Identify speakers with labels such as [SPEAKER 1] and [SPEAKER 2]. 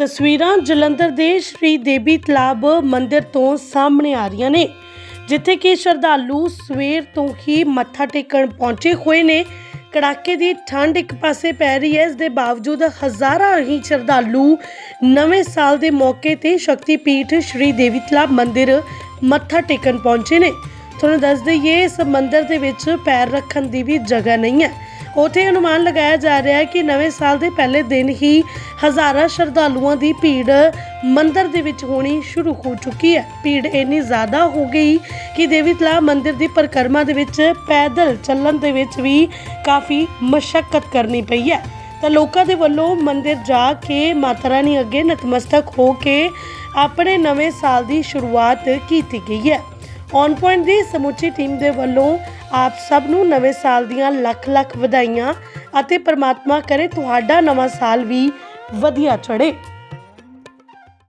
[SPEAKER 1] ਤਸਵੀਰਾਂ ਜਲੰਧਰ ਦੇ ਸ਼੍ਰੀ ਦੇਵੀ ਤਲਾਬ ਮੰਦਿਰ ਤੋਂ ਸਾਹਮਣੇ ਆ ਰਹੀਆਂ ਨੇ, ਜਿੱਥੇ ਕਿ ਸ਼ਰਧਾਲੂ ਸਵੇਰ ਤੋਂ ਹੀ ਮੱਥਾ ਟੇਕਣ ਪਹੁੰਚੇ ਹੋਏ ਨੇ। ਕੜਾਕੇ ਦੀ ਠੰਡ ਇੱਕ ਪਾਸੇ ਪੈ ਰਹੀ ਹੈ, ਇਸ ਦੇ ਬਾਵਜੂਦ ਹਜ਼ਾਰਾਂ ਹੀ ਸ਼ਰਧਾਲੂ ਨਵੇਂ ਸਾਲ ਦੇ ਮੌਕੇ ਤੇ ਸ਼ਕਤੀ ਪੀਠ ਸ਼੍ਰੀ ਦੇਵੀ ਤਲਾਬ ਮੰਦਿਰ ਮੱਥਾ ਟੇਕਣ ਪਹੁੰਚੇ ਨੇ। ਤੁਹਾਨੂੰ ਦੱਸ ਦਈਏ, ਇਸ ਮੰਦਿਰ ਦੇ ਵਿੱਚ ਪੈਰ ਰੱਖਣ ਦੀ ਵੀ ਜਗ੍ਹਾ ਨਹੀਂ ਹੈ। ਉਥੇ ਅਨੁਮਾਨ ਲਗਾਇਆ ਜਾ ਰਿਹਾ ਹੈ ਕਿ ਨਵੇਂ ਸਾਲ ਦੇ ਪਹਿਲੇ ਦਿਨ ਹੀ ਹਜ਼ਾਰਾਂ ਸ਼ਰਧਾਲੂਆਂ ਦੀ ਭੀੜ ਮੰਦਿਰ ਦੇ ਵਿੱਚ ਹੋਣੀ ਸ਼ੁਰੂ ਹੋ ਚੁੱਕੀ ਹੈ। ਭੀੜ ਇੰਨੀ ਜ਼ਿਆਦਾ ਹੋ ਗਈ ਕਿ ਦੇਵੀ ਤਲਾਬ ਮੰਦਿਰ ਦੀ ਪਰਿਕਰਮਾ ਦੇ ਵਿੱਚ ਪੈਦਲ ਚੱਲਣ ਦੇ ਵਿੱਚ ਵੀ ਕਾਫੀ ਮਸ਼ੱਕਤ ਕਰਨੀ ਪਈ ਹੈ। ਤਾਂ ਲੋਕਾਂ ਦੇ ਵੱਲੋਂ ਮੰਦਿਰ ਜਾ ਕੇ ਮਾਤਾ ਰਾਣੀ ਅੱਗੇ ਨਤਮਸਤਕ ਹੋ ਕੇ ਆਪਣੇ ਨਵੇਂ ਸਾਲ ਦੀ ਸ਼ੁਰੂਆਤ ਕੀਤੀ ਗਈ ਹੈ। ਔਨ ਪੁਆਇੰਟ ਦੀ ਸਮੁੱਚੀ ਟੀਮ ਦੇ ਵੱਲੋਂ ਆਪ ਸਭ ਨੂੰ ਨਵੇਂ ਸਾਲ ਦੀਆਂ ਲੱਖ ਲੱਖ ਵਧਾਈਆਂ ਅਤੇ ਪਰਮਾਤਮਾ ਕਰੇ ਤੁਹਾਡਾ ਨਵਾਂ ਸਾਲ ਵੀ ਵਧੀਆ ਚੜ੍ਹੇ।